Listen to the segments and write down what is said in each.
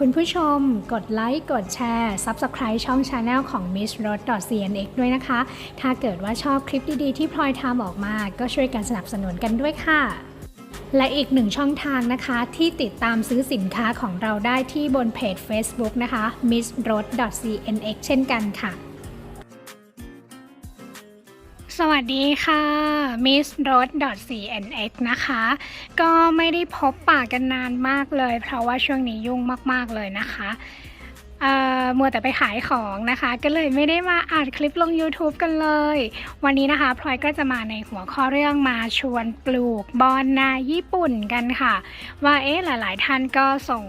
คุณผู้ชมกดไลค์ กดแชร์ Subscribe ช่อง Channel ของ Miss r o d CNX ด้วยนะคะ ถ้าเกิดว่าชอบคลิปดีๆ ที่พลอยทำออกมา ก็ช่วยกันสนับสนุนกันด้วยค่ะ และอีกหนึ่งช่องทางนะคะ ที่ติดตามซื้อสินค้าของเราได้ที่บนเพจ Facebook นะคะ Miss Road CNX เช่นกันค่ะ สวัสดีค่ะ Miss Road CNX นะคะ ก็ไม่ได้พบปะกันนานมากเลย เพราะว่าช่วงนี้ยุ่งมากๆเลยนะคะเอ่อมัวแต่ไปขายของนะคะ ก็เลยไม่ได้มาอัดคลิปลง YouTube กันเลย วันนี้นะคะพลอยก็จะมาในหัวข้อเรื่องมาชวนปลูกบอนนาญี่ปุ่นกันค่ะ ว่าเอ๊ะหลาย ๆ ท่านก็ส่ง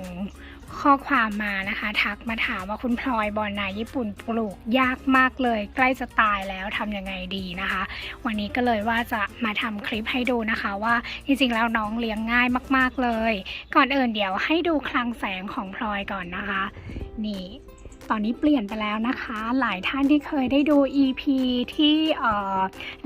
ข้อความมานะคะ ทักมาถามว่าคุณพลอยบอนนาญี่ปุ่นปลูกยากมากเลย ใกล้จะตายแล้วทำยังไงดีนะคะ วันนี้ก็เลยว่าจะมาทำคลิปให้ดูนะคะ ว่าจริงๆแล้วน้องเลี้ยงง่ายมาก ๆเลย ก่อนอื่นเดี๋ยวให้ดูคลังแสงของพลอยก่อนนะคะ นี่ ตอนนี้เปลี่ยนไปแล้วนะคะ หลายท่านที่เคยได้ดู EP ที่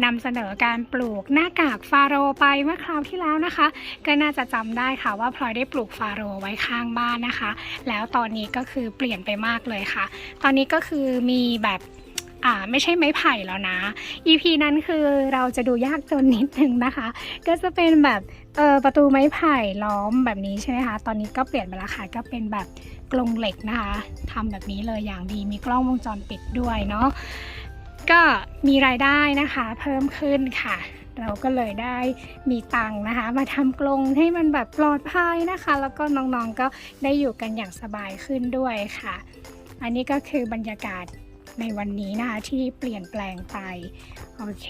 นำเสนอการปลูกหน้ากากฟาโรไปเมื่อคราวที่แล้วนะคะ ก็น่าจะจำได้ค่ะว่าพลอยได้ปลูกฟาโรไว้ข้างบ้านนะคะ แล้วตอนนี้ก็คือเปลี่ยนไปมากเลยค่ะ ตอนนี้ก็คือมีแบบ อ่าไม่ใช่ไม้ไผ่แล้วนะ EP นั้นคือเราจะดูยากจนนิดนึงนะคะ ก็จะเป็นแบบเออประตูไม้ไผ่ล้อมแบบนี้ใช่ไหมคะ ตอนนี้ก็เปลี่ยนไปแล้วค่ะ ก็เป็นแบบกรงเหล็กนะคะทำแบบนี้เลยอย่างดีมีกล้องวงจรปิดด้วยเนาะ ก็มีรายได้นะคะเพิ่มขึ้นค่ะ เราก็เลยได้มีตังค์นะคะ มาทำกรงให้มันแบบปลอดภัยนะคะ แล้วก็น้องๆก็ได้อยู่กันอย่างสบายขึ้นด้วยค่ะ อันนี้ก็คือบรรยากาศ ในวันนี้นะคะที่เปลี่ยนแปลงไปโอเค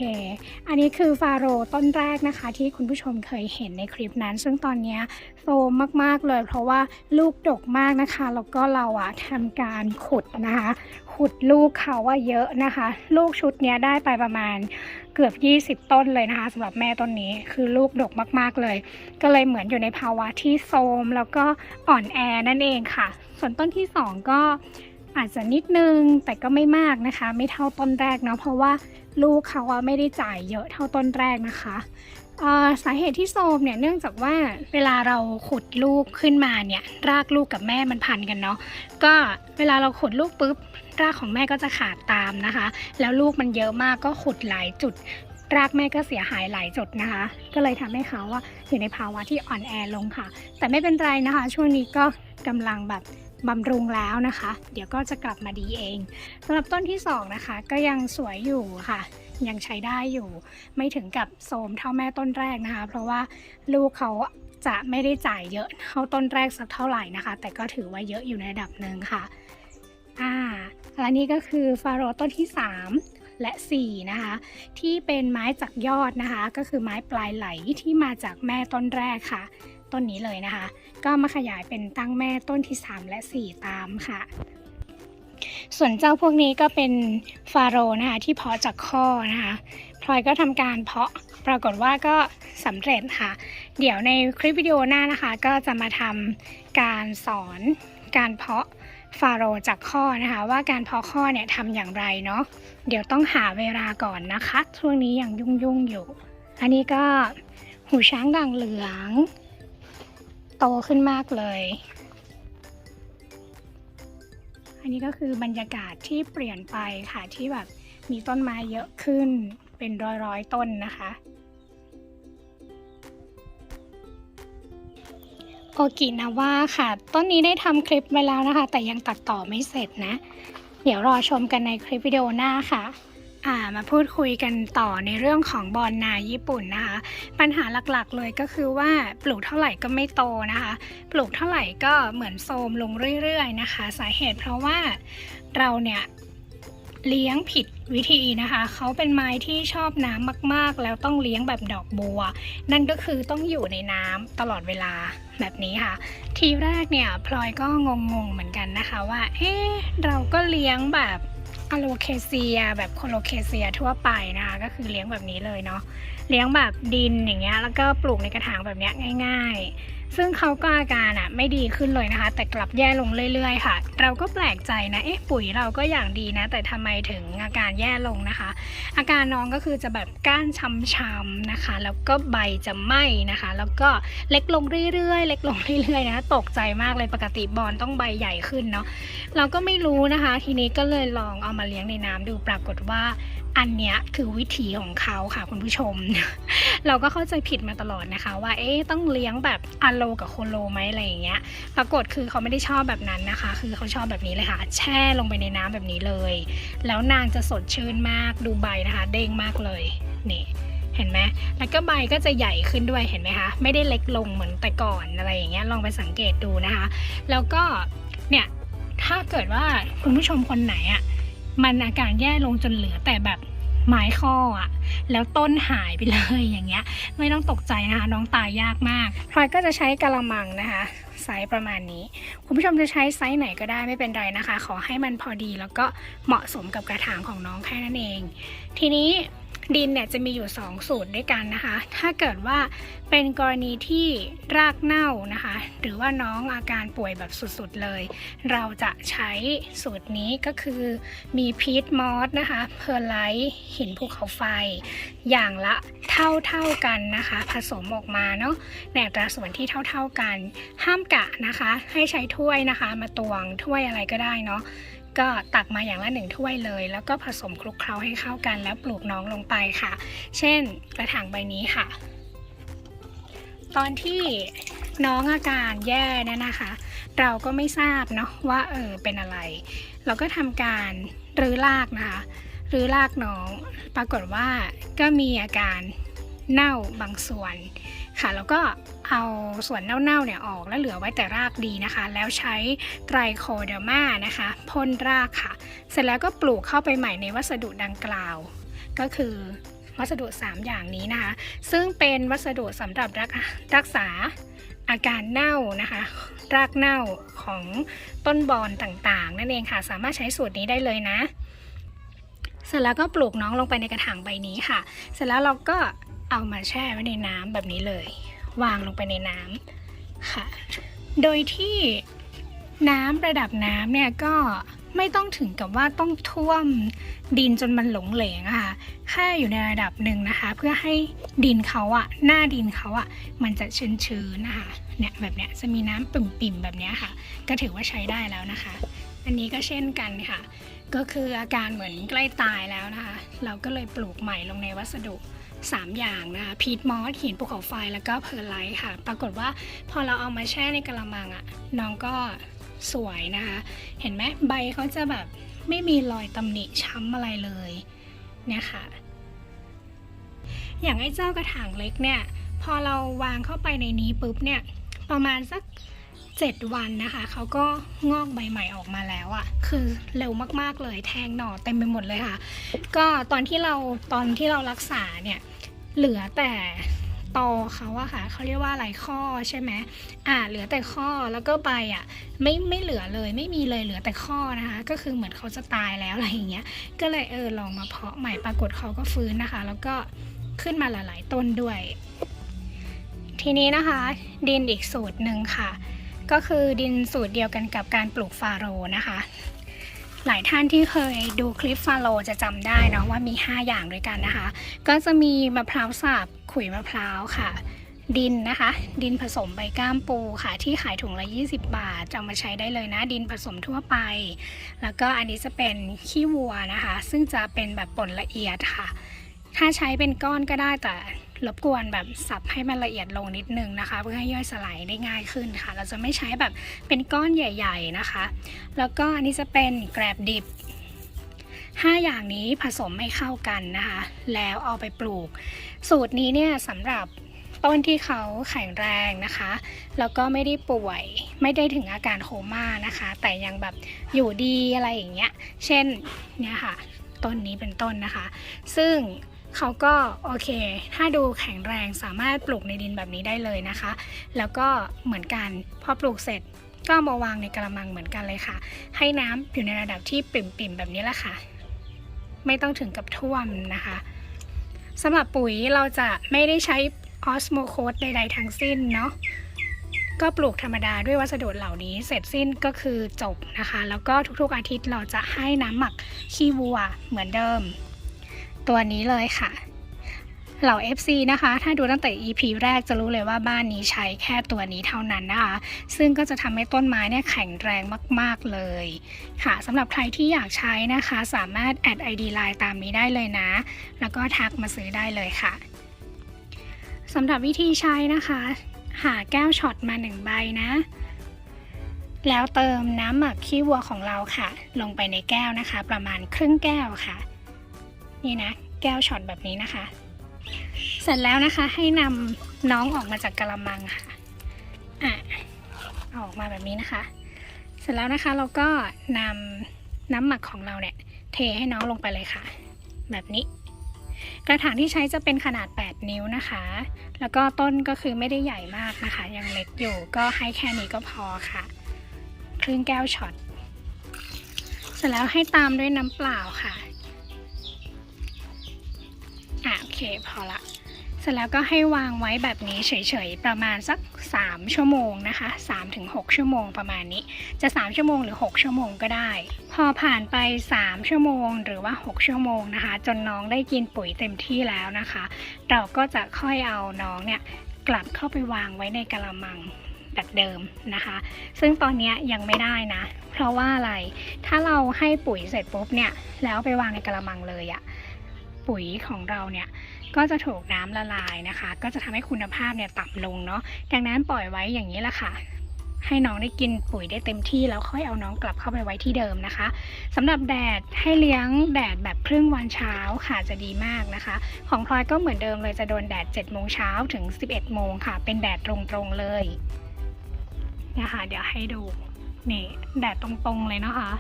อันนี้คือฟาโรต้นแรกนะคะ ที่คุณผู้ชมเคยเห็นในคลิปนั้น ซึ่งตอนนี้โซมมาก ๆ เลย เพราะว่าลูกดกมากนะคะ แล้วก็เราอะทำการขุดนะคะ ขุดลูกเขาว่าเยอะนะคะ ลูกชุดเนี้ยได้ไปประมาณเกือบ 20 ต้นเลยนะคะสำหรับแม่ต้นนี้คือลูกดกมากๆเลย ก็เลยเหมือนอยู่ในภาวะที่โทรมแล้วก็อ่อนแอนั่นเองค่ะ ส่วนต้นที่สองก็ อาจจะนิดนึงแต่ก็ไม่มากนะคะ ไม่เท่าต้นแรกเนาะเพราะว่าลูกเขาไม่ได้จ่ายเยอะเท่าต้นแรกนะคะสาเหตุที่โทมเนี่ยเนื่องจากว่าเวลาเราขุดลูกขึ้นมาเนี่ยรากลูกกับแม่มันพันกันเนาะก็เวลาเราขุดลูกปุ๊บรากของแม่ก็จะขาดตามนะคะ แล้วลูกมันเยอะมากก็ขุดหลายจุด รากแม่ก็เสียหายหลายจุดนะคะ ก็เลยทำให้เขาว่าอยู่ในภาวะที่อ่อนแอลงค่ะ แต่ไม่เป็นไรนะคะ ช่วงนี้ก็กำลังแบบ บำรุงแล้วนะคะ เดี๋ยวก็จะกลับมาดีเองสำหรับต้นที่สองนะคะก็ยังสวยอยู่ค่ะ ยังใช้ได้อยู่ ไม่ถึงกับโทมเท่าแม่ต้นแรกนะคะ เพราะว่าลูกเขาจะไม่ได้จ่ายเยอะเท่าต้นแรกสักเท่าไหร่นะคะ แต่ก็ถือว่าเยอะอยู่ในระดับหนึ่งค่ะอ่าและนี่ก็คือฟาโรต้นที่ 3 และ 4 นะคะ ที่เป็นไม้จากยอดนะคะ ก็คือไม้ปลายไหลที่มาจากแม่ต้นแรกค่ะ ต้นนี้เลยนะคะ ก็มาขยายเป็นตั้งแม่ต้นที่ 3 และ 4 ตามค่ะ ส่วนเจ้าพวกนี้ก็เป็นฟาโรนะคะที่เพาะจากข้อนะคะพลอยก็ทำการเพาะปรากฏว่าก็สำเร็จค่ะ เดี๋ยวในคลิปวิดีโอหน้านะคะ ก็จะมาทำการสอนการเพาะฟาโรจากข้อนะคะว่าการเพาะข้อเนี่ยทำอย่างไรเนาะเดี๋ยวต้องหาเวลาก่อนนะคะ ช่วงนี้ยังยุ่งๆอยู่ อันนี้ก็หูช้างด่างเหลือง โตขึ้นมากเลย อันนี้ก็คือบรรยากาศที่เปลี่ยนไปค่ะที่แบบมีต้นไม้เยอะขึ้นเป็นร้อยๆต้นนะคะโอกินาว่าค่ะ ต้นนี้ได้ทำคลิปไว้แล้วนะคะ แต่ยังตัดต่อไม่เสร็จนะ เดี๋ยวรอชมกันในคลิปวิดีโอหน้าค่ะ มาพูดคุยกันต่อในเรื่องของบอลนาญี่ปุ่นนะคะ ปัญหาหลักๆเลยก็คือว่าปลูกเท่าไหร่ก็ไม่โตนะคะ ปลูกเท่าไหร่ก็เหมือนโทมลงเรื่อยๆนะคะ สาเหตุเพราะว่าเราเนี่ยเลี้ยงผิดวิธีนะคะ เขาเป็นไม้ที่ชอบน้ำมากๆ แล้วต้องเลี้ยงแบบดอกบัว นั่นก็คือต้องอยู่ในน้ำตลอดเวลาแบบนี้ค่ะ ทีแรกเนี่ยพลอยก็งงๆเหมือนกันนะคะว่า เอ๊ะเราก็เลี้ยงแบบ อะโลเคเซียแบบโคโลเคเซียทั่วไปนะคะก็คือเลี้ยงแบบนี้เลยเนาะเลี้ยงแบบดินอย่างเงี้ยแล้วก็ปลูกในกระถางแบบเนี้ยง่าย ๆ ซึ่งเขาก็อาการอะไม่ดีขึ้นเลยนะคะ แต่กลับแย่ลงเรื่อยๆ ค่ะ เราก็แปลกใจนะเอ๊ะปุ๋ยเราก็อย่างดีนะ แต่ทำไมถึงอาการแย่ลงนะคะ อาการน้องก็คือจะแบบก้านช้ำๆนะคะ แล้วก็ใบจะไหม้นะคะ แล้วก็เล็กลงเรื่อยๆ เล็กลงเรื่อยๆนะะตกใจมากเลยปกติบอลต้องใบใหญ่ขึ้นเนาะเราก็ไม่รู้นะคะ ทีนี้ก็เลยลองเอามาเลี้ยงในน้ำดูปรากฏว่า อันเนี้ยคือวิถีของเขาค่ะคุณผู้ชม เราก็เข้าใจผิดมาตลอดนะคะ ว่าเอ๊ะต้องเลี้ยงแบบอะโลกับโคโลไหมอะไรอย่างเงี้ย ปรากฏคือเขาไม่ได้ชอบแบบนั้นนะคะ คือเขาชอบแบบนี้เลยค่ะ แช่ลงไปในน้ำแบบนี้เลย แล้วนางจะสดชื่นมากดูใบนะคะ เด้งมากเลยนี่เห็นไหมแล้วก็ใบก็จะใหญ่ขึ้นด้วยเห็นไหมคะ ไม่ได้เล็กลงเหมือนแต่ก่อนอะไรอย่างเงี้ยลองไปสังเกตดูนะคะ แล้วก็เนี่ยถ้าเกิดว่าคุณผู้ชมคนไหนอะ่ะ มันอาการแย่ลงจนเหลือแต่แบบไม้ข้ออะ่ะแล้วต้นหายไปเลยอย่างเงี้ย ไม่ต้องตกใจนะคะน้องตายยากมากพลอยก็จะใช้กะละมังนะคะ ไซส์ประมาณนี้ คุณผู้ชมจะใช้ไซส์ไหนก็ได้ไม่เป็นไรนะคะ ขอให้มันพอดีแล้วก็เหมาะสมกับกระถางของน้องแค่นั้นเอง ทีนี้ ดินเนี่ยจะมีอยู่ 2 สูตรด้วยกันนะคะ ถ้าเกิดว่าเป็นกรณีที่รากเน่านะคะ หรือว่าน้องอาการป่วยแบบสุดๆเลย เราจะใช้สูตรนี้ก็คือมีพีทมอสนะคะเพอร์ไลท์หินภูเขาไฟ อย่างละเท่าๆกันนะคะ ผสมออกมาเนาะในอัตราส่วนที่เท่าๆกัน ห้ามกะนะคะ ให้ใช้ถ้วยนะคะ มาตวงถ้วยอะไรก็ได้เนาะ ก็ตักมาอย่างละหนึ่งถ้วยเลย แล้วก็ผสมคลุกเคล้าให้เข้ากัน แล้วปลูกน้องลงไปค่ะ เช่นกระถางใบนี้ค่ะ ตอนที่น้องอาการแย่เนี่ยนะคะ เราก็ไม่ทราบเนาะว่าเออเป็นอะไร เราก็ทำการรื้อรากนะคะรื้อรากน้อง ปรากฏว่าก็มีอาการเน่าบางส่วน ค่ะแล้วก็เอาส่วนเน่าๆเนี่ยออกแล้วเหลือไว้แต่รากดีนะคะ แล้วใช้ไตรโคเดอร์มานะคะพ่นรากค่ะ เสร็จแล้วก็ปลูกเข้าไปใหม่ในวัสดุดังกล่าว ก็คือวัสดุ 3 อย่างนี้นะคะ ซึ่งเป็นวัสดุสำหรับรักรักษาอาการเน่านะคะ รากเน่าของต้นบอนต่างๆ นั่นเองค่ะ สามารถใช้สูตรนี้ได้เลยนะ เสร็จแล้วก็ปลูกน้องลงไปในกระถางใบนี้ค่ะ เสร็จแล้วเราก็ เอามาแช่ไว้ในน้ำแบบนี้เลย วางลงไปในน้ำค่ะ โดยที่น้ำระดับน้ำเนี่ยก็ไม่ต้องถึงกับว่าต้องท่วมดินจนมันหลงเหลงอะค่ะแค่อยู่ในระดับหนึ่งนะคะ เพื่อให้ดินเขาอะหน้าดินเขาอะมันจะชื้นๆนะคะเนี่ยแบบเนี้ยจะมีน้ำปิ่มๆแบบเนี้ยค่ะ ก็ถือว่าใช้ได้แล้วนะคะ อันนี้ก็เช่นกันค่ะ ก็คืออาการเหมือนใกล้ตายแล้วนะคะ เราก็เลยปลูกใหม่ลงในวัสดุ 3 อย่างนะคะพีทมอสหินภูเขาไฟแล้วก็เพอร์ไลท์ค่ะ ปรากฏว่าพอเราเอามาแช่ในกระมังอะ่ะน้องก็สวยนะคะ เห็นไหมใบเขาจะแบบไม่มีรอยตำหนิช้ำอะไรเลยเนี่ยค่ะ อย่างไอ้เจ้ากระถางเล็กเนี่ย พอเราวางเข้าไปในนี้ปุ๊บเนี่ย ประมาณสัก 7 วันนะคะเขาก็งอกใบใหม่ออกมาแล้วอะ่ะ คือเร็วมากๆเลยแทงหน่อเต็มไปหมดเลยค่ะ ก็ตอนที่เราตอนที่เรารักษาเนี่ยเหลือแต่ตอเขาอะค่ะเขาเรียกว่าอะไรข้อใช่ไหมอ่าเหลือแต่ข้อแล้วก็ใบอะไม่ไม่เหลือเลยไม่มีเลยเหลือแต่ข้อนะคะ ก็คือเหมือนเขาจะตายแล้วอะไรอย่างเงี้ย ก็เลยเออลองมาเพาะใหม่ปรากฏเขาก็ฟื้นนะคะ แล้วก็ขึ้นมาหลาย ๆ ต้นด้วย ทีนี้นะคะดินอีกสูตรหนึ่งค่ะ ก็คือดินสูตรเดียวกันกับการปลูกฟาโรนะคะ หลายท่านที่เคยดูคลิปฟาโรจะจำได้เนาะว่ามี 5 อย่างด้วยกันนะคะ ก็จะมีมะพร้าวสับขุยมะพร้าวค่ะดินนะคะ ดินผสมใบก้ามปูค่ะ ที่ขายถุงละ 20 บาทจะมาใช้ได้เลยนะ ดินผสมทั่วไป แล้วก็อันนี้จะเป็นขี้วัวนะคะ ซึ่งจะเป็นแบบป่นละเอียดค่ะ ถ้าใช้เป็นก้อนก็ได้แต่ รบกวนแบบสับให้มันละเอียดลงนิดนึงนะคะ เพื่อให้ย่อยสลายได้ง่ายขึ้นค่ะ เราจะไม่ใช้แบบเป็นก้อนใหญ่ๆนะคะ แล้วก็อันนี้จะเป็นแกรบดิบ5 อย่างนี้ผสมให้เข้ากันนะคะ แล้วเอาไปปลูก สูตรนี้เนี่ยสำหรับต้นที่เขาแข็งแรงนะคะ แล้วก็ไม่ได้ป่วย ไม่ได้ถึงอาการโคม่านะคะ แต่ยังแบบอยู่ดีอะไรอย่างเงี้ย เช่นเนี่ยค่ะ ต้นนี้เป็นต้นนะคะ ซึ่ง เขาก็โอเค ถ้าดูแข็งแรงสามารถปลูกในดินแบบนี้ได้เลยนะคะ แล้วก็เหมือนกันพอปลูกเสร็จก็มาวางในกระมังเหมือนกันเลยค่ะ ให้น้ำอยู่ในระดับที่ปิ่มๆแบบนี้แหละค่ะ ไม่ต้องถึงกับท่วมนะคะสำหรับปุ๋ยเราจะไม่ได้ใช้ออสโมโคสใดๆทั้งสิ้นเนาะก็ปลูกธรรมดาด้วยวัสดุเหล่านี้เสร็จสิ้นก็คือจบนะคะ แล้วก็ทุกๆอาทิตย์เราจะให้น้ำหมักขี้วัวเหมือนเดิม ตัวนี้เลยค่ะ เหล่า FC นะคะ ถ้าดูตั้งแต่ EP แรกจะรู้เลยว่าบ้านนี้ใช้แค่ตัวนี้เท่านั้นนะคะ ซึ่งก็จะทำให้ต้นไม้เนี่ยแข็งแรงมาก ๆ เลยค่ะสำหรับใครที่อยากใช้นะคะ สามารถแอด ID Line ตามนี้ได้เลยนะ แล้วก็ทักมาซื้อได้เลยค่ะสำหรับวิธีใช้นะคะ หาแก้วช็อตมาหนึ่งใบนะ แล้วเติมน้ำหมักขี้วัวของเราค่ะ ลงไปในแก้วนะคะ ประมาณครึ่งแก้วค่ะ นี่นะ แก้วช็อตแบบนี้นะคะ เสร็จแล้วนะคะให้นำน้องออกมาจากกระมังค่ะอะเอาออกมาแบบนี้นะคะ เสร็จแล้วนะคะเราก็นำน้ำหมักของเราเนี่ย เทให้น้องลงไปเลยค่ะ แบบนี้ กระถางที่ใช้จะเป็นขนาด 8 นิ้วนะคะ แล้วก็ต้นก็คือไม่ได้ใหญ่มากนะคะ ยังเล็กอยู่ก็ให้แค่นี้ก็พอค่ะ ครึ่งแก้วช็อต เสร็จแล้วให้ตามด้วยน้ำเปล่าค่ะ เคพอละเสร็จแล้วก็ให้วางไว้แบบนี้เฉยๆ ประมาณสัก 3 ชั่วโมงนะคะ3-6 ชั่วโมงประมาณนี้ จะ 3 ชั่วโมงหรือ 6 ชั่วโมงก็ได้ พอผ่านไป 3 ชั่วโมงหรือว่า 6 ชั่วโมงนะคะ จนน้องได้กินปุ๋ยเต็มที่แล้วนะคะ เราก็จะค่อยเอาน้องเนี่ยกลับเข้าไปวางไว้ในกระมังแบบเดิมนะคะ ซึ่งตอนนี้ยยังไม่ได้นะ เพราะว่าอะไร ถ้าเราให้ปุ๋ยเสร็จปุ๊บเนี่ย แล้วไปวางในกระมังเลยอะ ปุ๋ยของเราเนี่ยก็จะถูกน้ำละลายนะคะ ก็จะทำให้คุณภาพเนี่ยต่ำลงเนาะดังนั้นปล่อยไว้อย่างนี้ละค่ะ ให้น้องได้กินปุ๋ยได้เต็มที่แล้วค่อยเอาน้องกลับเข้าไปไว้ที่เดิมนะคะสำหรับแดดให้เลี้ยงแดดแบบครึ่งวันเช้าค่ะจะดีมากนะคะ ของพลอยก็เหมือนเดิมเลยจะโดนแดด7โมงเช้าถึง 11โมงค่ะ เป็นแดดตรงๆเลยนะคะเดี๋ยวให้ดูนี่แดดตรงๆเลยนะคะ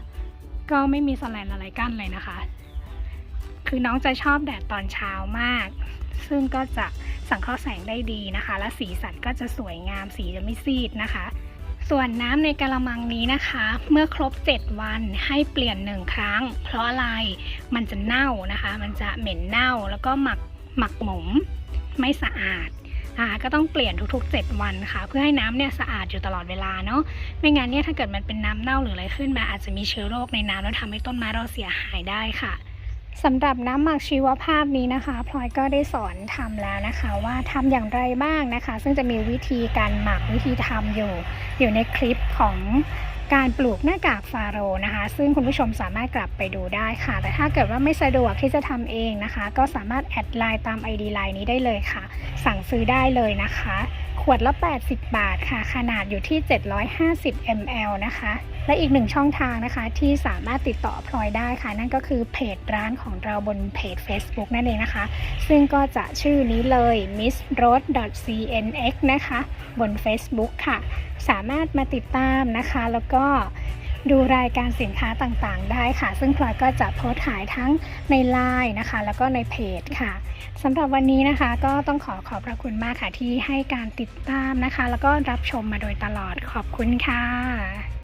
ก็ไม่มีสแลนอะไรกั้นเลยนะคะ คือน้องจะชอบแดดตอนเช้ามาก ซึ่งก็จะสังเคราะห์แสงได้ดีนะคะ และสีสันก็จะสวยงามสีจะไม่ซีดนะคะ ส่วนน้ำในกระมังนี้นะคะ เมื่อครบ 7 วันให้เปลี่ยนหนึ่งครั้ง เพราะอะไรมันจะเน่านะคะ มันจะเหม็นเน่าแล้วก็หมักหมักหมมไม่สะอาดก็ต้องเปลี่ยนทุกๆ 7 วันค่ะ เพื่อให้น้ำเนี่ยสะอาดอยู่ตลอดเวลาเนาะไม่งั้นเนี่ยถ้าเกิดมันเป็นน้ำเน่าหรืออะไรขึ้นมาอาจจะมีเชื้อโรคในน้ำแล้วทำให้ต้นไม้เราเสียหายได้ค่ะ สำหรับน้ำหมักชีวภาพนี้นะคะพลอยก็ได้สอนทำแล้วนะคะว่าทำอย่างไรบ้างนะคะ ซึ่งจะมีวิธีการหมักวิธีทำอยู่ อยู่ในคลิปของการปลูกหน้ากากฟาโรนะคะ ซึ่งคุณผู้ชมสามารถกลับไปดูได้ค่ะ แต่ถ้าเกิดว่าไม่สะดวกที่จะทำเองนะคะ ก็สามารถแอดไลน์ตาม ID ไลน์นี้ได้เลยค่ะ สั่งซื้อได้เลยนะคะ วดละ 80 บาทค่ะ ขนาดอยู่ที่ 750 ml นะคะ และอีกหนึ่งช่องทางนะคะที่สามารถติดต่อพลอยได้ค่ะ นั่นก็คือเพจร้านของเราบนเพจ Facebook นั่นเองนะคะ ซึ่งก็จะชื่อนี้เลย miss r o d c n x นะคะ บน Facebook ค่ะ สามารถมาติดตามนะคะ แล้วก็ ดูรายการสินค้าต่างๆ ได้ค่ะ ซึ่งพลอยก็จะโพสต์ขายทั้งในไลน์นะคะ แล้วก็ในเพจค่ะสำหรับวันนี้นะคะก็ต้องขอขอบพระคุณมากค่ะที่ให้การติดตามนะคะ แล้วก็รับชมมาโดยตลอดขอบคุณค่ะ